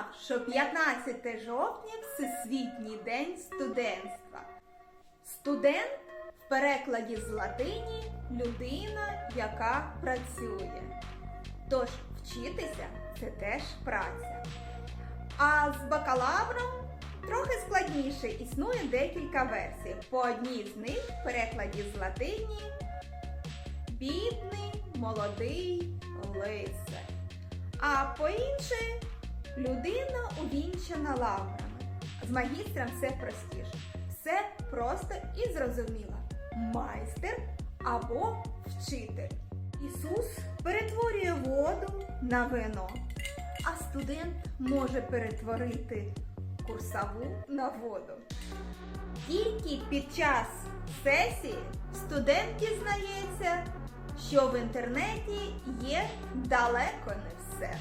знав, що 15 жовтня Всесвітній день студентства. Студент в перекладі з латині людина, яка працює. Тож вчитися це теж праця. А з бакалавром трохи складніше існує декілька версій. По одній з них в перекладі з латині бідний, молодий, лицар. А по іншій людина увінчана лаврами. З магістром все простіше. Все просто і зрозуміло. Майстер або вчитель. Ісус перетворює воду на вино, а студент може перетворити курсову на воду. Тільки під час сесії студент дізнається, що в інтернеті є далеко не все.